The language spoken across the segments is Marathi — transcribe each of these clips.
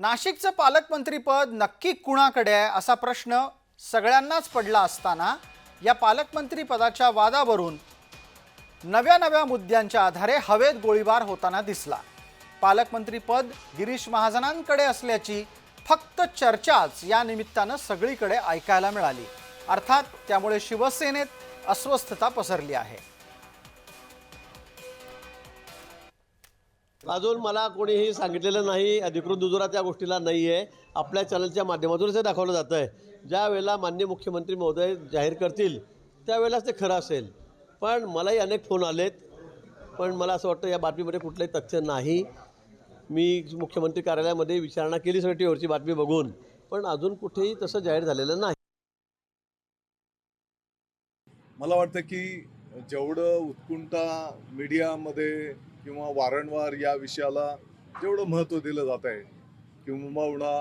नाशिकचं पालकमंत्रीपद नक्की कुणाकडे आहे असा प्रश्न सगळ्यांनाच पडला असताना या पालकमंत्रीपदाच्या वादावरून नव्या नव्या मुद्द्यांच्या आधारे हवेत गोळीबार होताना दिसला. पालकमंत्रीपद गिरीश महाजनांकडे असल्याची फक्त चर्चाच या निमित्तानं सगळीकडे ऐकायला मिळाली. अर्थात त्यामुळे शिवसेनेत अस्वस्थता पसरली आहे. अजून मला कोणीही सांगितलेलं नाही अधिकृत दुजोरा त्या गोष्टीला नाही आहे आपल्या चॅनलच्या माध्यमातूनच हे दाखवलं जातं आहे ज्या वेळेला मान्य मुख्यमंत्री महोदय जाहीर करतील त्यावेळेलाच ते खरं असेल. पण मलाही अनेक फोन आलेत. पण मला असं वाटतं या बातमीमध्ये कुठलंही तथ्य नाही. मी मुख्यमंत्री कार्यालयामध्ये विचारणा केली सगळी टीव्हीवरची बातमी बघून. पण अजून कुठेही तसं जाहीर झालेलं नाही. मला वाटतं की जेवढं उत्कुंठा मीडियामध्ये किंवा वारंवार या विषयाला जेवढं महत्त्व दिलं जात आहे किंबहुना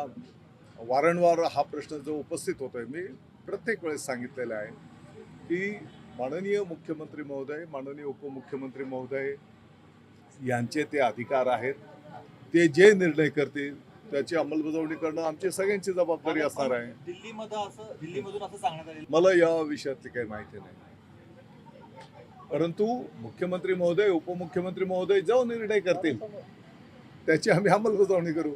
वारंवार हा प्रश्न जो उपस्थित होतोय मी प्रत्येक वेळेस सांगितलेलं आहे की माननीय मुख्यमंत्री महोदय माननीय उपमुख्यमंत्री महोदय यांचे ते अधिकार आहेत. ते जे निर्णय करतील त्याची अंमलबजावणी करणं आमची सगळ्यांची जबाबदारी असणार आहे. दिल्लीमध्ये असं दिल्लीमधून असं सांगण्यात आलेलं मला या विषयातली काही माहिती नाही. परंतु मुख्यमंत्री महोदय उपमुख्यमंत्री महोदय जो निर्णय करतील. त्याची आम्ही अंमलबजावणी करू.